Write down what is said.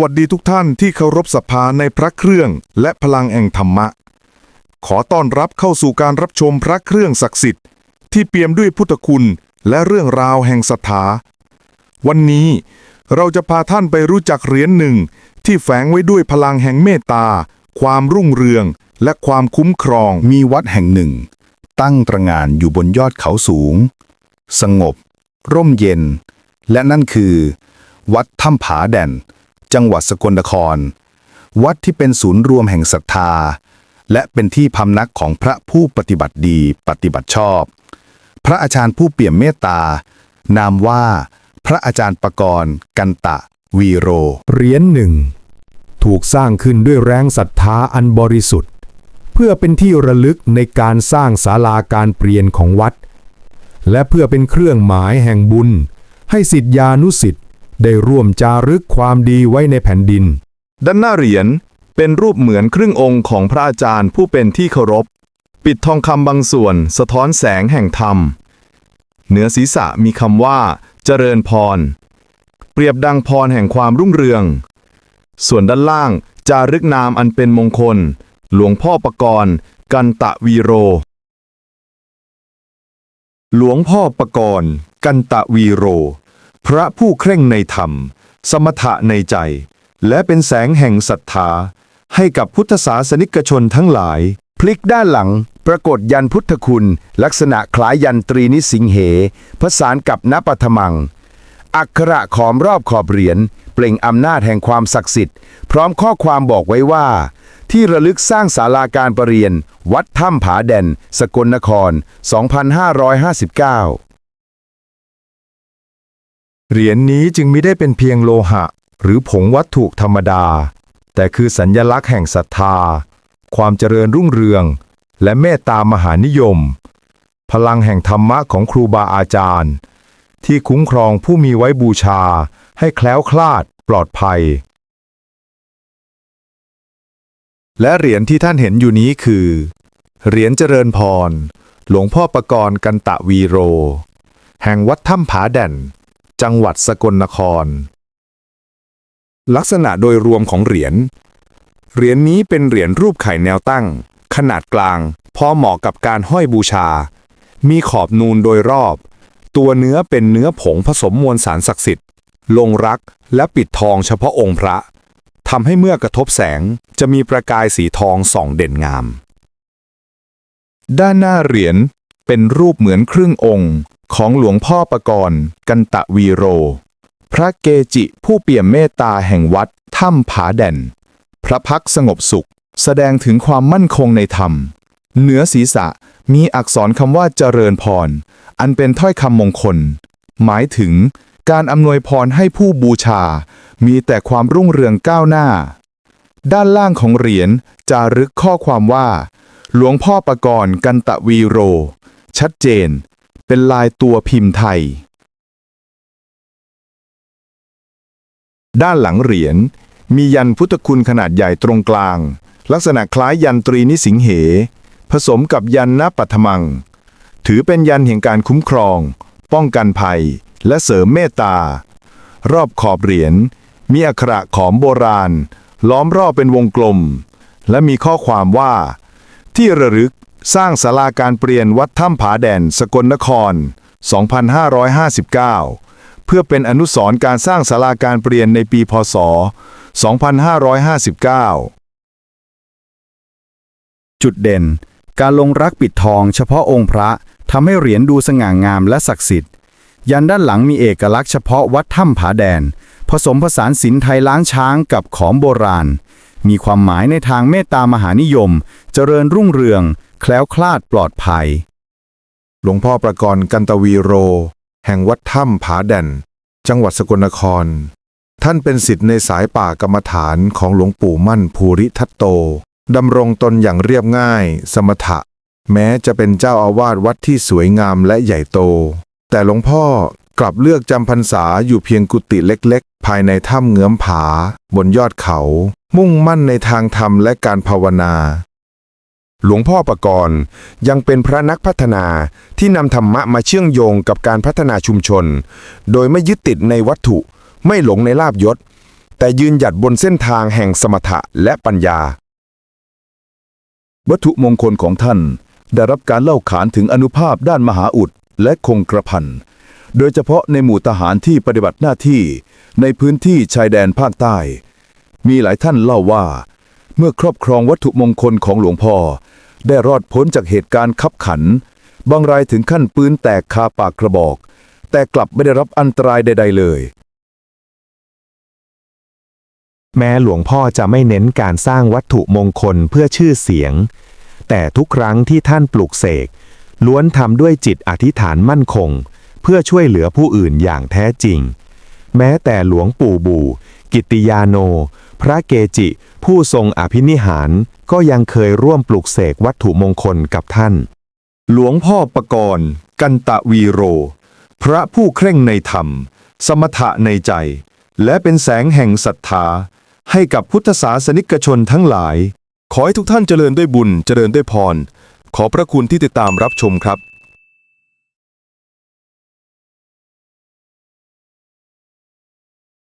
วัสดีทุกท่านที่เคารพศรัทธาในพระเครื่องและพลังแห่งธรรมะ ขอต้อนรับเข้าสู่การรับชมพระเครื่องศักดิ์สิทธิ์ ที่เปี่ยมด้วยพุทธคุณและเรื่องราวแห่งศรัทธา วันนี้เราจะพาท่านไปรู้จักเหรียญหนึ่ง ที่แฝงไว้ด้วยพลังแห่งเมตตา ความรุ่งเรือง และความคุ้มครอง มีวัดแห่งหนึ่ง ตั้งตระงานอยู่บนยอดเขาสูง สงบ ร่มเย็น และนั่นคือ วัดถ้ำผาแด่น จังหวัดสกลนคร วัดที่เป็นศูนย์รวมแห่งศรัทธา และเป็นที่พำนักของพระผู้ปฏิบัติดีปฏิบัติชอบ พระอาจารย์ผู้เปี่ยมเมตตา นามว่าพระอาจารย์ปกรณ์กันตะ วีโรเหรียญหนึ่งถูกสร้างขึ้นด้วยแรงศรัทธาอันบริสุทธิ์ เพื่อเป็นที่ระลึกในการสร้างศาลาการเปลี่ยนของวัด และเพื่อเป็นเครื่องหมายแห่งบุญ ให้สิทธิานุสิทธิ ได้ร่วมจารึกความดีไว้ในแผ่นดิน ด้านหน้าเหรียญเป็นรูปเหมือนครึ่งองค์ของพระอาจารย์ผู้เป็นที่เคารพ ปิดทองคำบางส่วนสะท้อนแสงแห่งธรรม เหนือศีรษะมีคำว่า เจริญพร เปรียบดังพรแห่งความรุ่งเรือง ส่วนด้านล่างจารึกนามอันเป็นมงคล หลวงพ่อประกรณ์กันตะวีโร หลวงพ่อประกรณ์กันตะวีโร พระผู้เคร่งในธรรม สมถะในใจ และเป็นแสงแห่งศรัทธา ให้กับพุทธศาสนิกชนทั้งหลาย พลิกด้านหลัง ปรากฏยันพุทธคุณ ลักษณะคล้ายยันตรีนิสิงเหผสานกับนปัทมัง อักขระขอมรอบขอบเหรียญเปล่งอำนาจแห่งความศักดิ์สิทธิ์ พร้อมข้อความบอกไว้ว่า ที่ระลึกสร้างศาลาการประเรียน วัดถ้ำผาแด่นสกลนคร 2559 เหรียญนี้จึงไม่ได้เป็นเพียงโลหะ หรือผงวัตถุธรรมดา แต่คือสัญญลักษณ์แห่งศรัทธา ความเจริญรุ่งเรือง และเมตตามหานิยม พลังแห่งธรรมะของครูบาอาจารย์ ที่คุ้มครองผู้มีไว้บูชา ให้แคล้วคลาด ปลอดภัย และเหรียญที่ท่านเห็นอยู่นี้คือ เหรียญเจริญพร หลวงพ่อประกรณ์กันตะวีโร แห่งวัดถ้ำผาแด่น จังหวัดสกลนคร ลักษณะโดยรวมของเหรียญ เหรียญนี้เป็นเหรียญรูปไข่แนวตั้ง ขนาดกลาง พอเหมาะกับการห้อยบูชา มีขอบนูนโดยรอบ ตัวเนื้อเป็นเนื้อผงผสมมวลสารศักดิ์สิทธิ์ ลงรักและปิดทองเฉพาะองค์พระทำให้เมื่อกระทบแสงจะมีประกายสีทองส่องเด่นงาม ด้านหน้าเหรียญเป็นรูปเหมือนครึ่งองค์ ของหลวงพ่อประกรณ์กันตะวีโร พระเกจิผู้เปี่ยมเมตตาแห่งวัดถ้ำผาแด่น พระพักสงบสุข แสดงถึงความมั่นคงในธรรม เหนือศีรษะมีอักษรคำว่าเจริญพร อันเป็นถ้อยคำมงคล หมายถึงการอำนวยพรให้ผู้บูชา มีแต่ความรุ่งเรืองก้าวหน้า ด้านล่างของเหรียญจารึกข้อความว่า หลวงพ่อประกรณ์กันตะวีโร ชัดเจน เป็นลายตัวพิมพ์ไทย ด้านหลังเหรียญมียันพุทธคุณขนาดใหญ่ตรงกลาง ลักษณะคล้ายยันตรีนิสิงเห ผสมกับยันนปัทมัง ถือเป็นยันแห่งการคุ้มครอง ป้องกันภัย และเสริมเมตตา รอบขอบเหรียญมีอักขระขอมโบราณ ล้อมรอบเป็นวงกลม และมีข้อความว่า ที่ระลึก สร้างศาลาการเปลี่ยนวัดถ้ำผาแดนสกลนคร 2559 เพื่อเป็นอนุสรณ์การสร้างศาลาการเปลี่ยนในปีพศ 2559 จุดเด่น การลงรักปิดทองเฉพาะองค์พระทำให้เหรียญดูสง่างามและศักดิ์สิทธิ์ ยันด้านหลังมีเอกลักษณ์เฉพาะวัดถ้ำผาแดน ผสมผสานศิลป์ไทยล้างช้างกับขอมโบราณมีความหมายในทางเมตตามหานิยม เจริญรุ่งเรือง แคล้วคลาดปลอดภัย หลวงพ่อประกรณ์กันตวีโร แห่งวัดถ้ำผาแด่น จังหวัดสกลนคร ท่านเป็นศิษย์ในสายป่ากรรมฐานของหลวงปู่มั่นภูริทัตโตดำรงตนอย่างเรียบง่าย สมถะ แม้จะเป็นเจ้าอาวาสวัดที่สวยงามและใหญ่โต แต่หลวงพ่อกลับเลือกจำพรรษาอยู่เพียงกุฏิเล็กๆ ภายในถ้ำเงื้อมผา บนยอดเขา มุ่งมั่นในทางธรรมและการภาวนา หลวงพ่อประกรณ์ยังเป็นพระนักพัฒนาที่นำธรรมะมาเชื่อมโยงกับการพัฒนาชุมชน โดยไม่ยึดติดในวัตถุ ไม่หลงในลาบยศ แต่ยืนหยัดบนเส้นทางแห่งสมถะและปัญญา วัตถุมงคลของท่านได้รับการเล่าขานถึงอนุภาพด้านมหาอุดและคงกระพันโดยเฉพาะในหมู่ทหารที่ปฏิบัติหน้าที่ในพื้นที่ชายแดนภาคใต้ มีหลายท่านเล่าว่า เมื่อครอบครองวัตถุมงคลของหลวงพ่อ ได้รอดพ้นจากเหตุการณ์ขับขัน บางรายถึงขั้นปืนแตกคาปากกระบอก แต่กลับไม่ได้รับอันตรายใด ๆ เลย แม้หลวงพ่อจะไม่เน้นการสร้างวัตถุมงคลเพื่อชื่อเสียง แต่ทุกครั้งที่ท่านปลุกเสก ล้วนทำด้วยจิตอธิษฐานมั่นคง เพื่อช่วยเหลือผู้อื่นอย่างแท้จริง แม้แต่หลวงปู่บูกิตติยาโน พระเกจิ ผู้ทรงอภินิหาร ก็ยังเคยร่วมปลุกเสกวัตถุมงคลกับท่าน หลวงพ่อประกรณ์ กันตะวีโร พระผู้เคร่งในธรรม สมถะในใจ และเป็นแสงแห่งศรัทธา ให้กับพุทธศาสนิกชนทั้งหลาย ขอให้ทุกท่านเจริญด้วยบุญ เจริญด้วยพร ขอพระคุณที่ติดตามรับชมครับ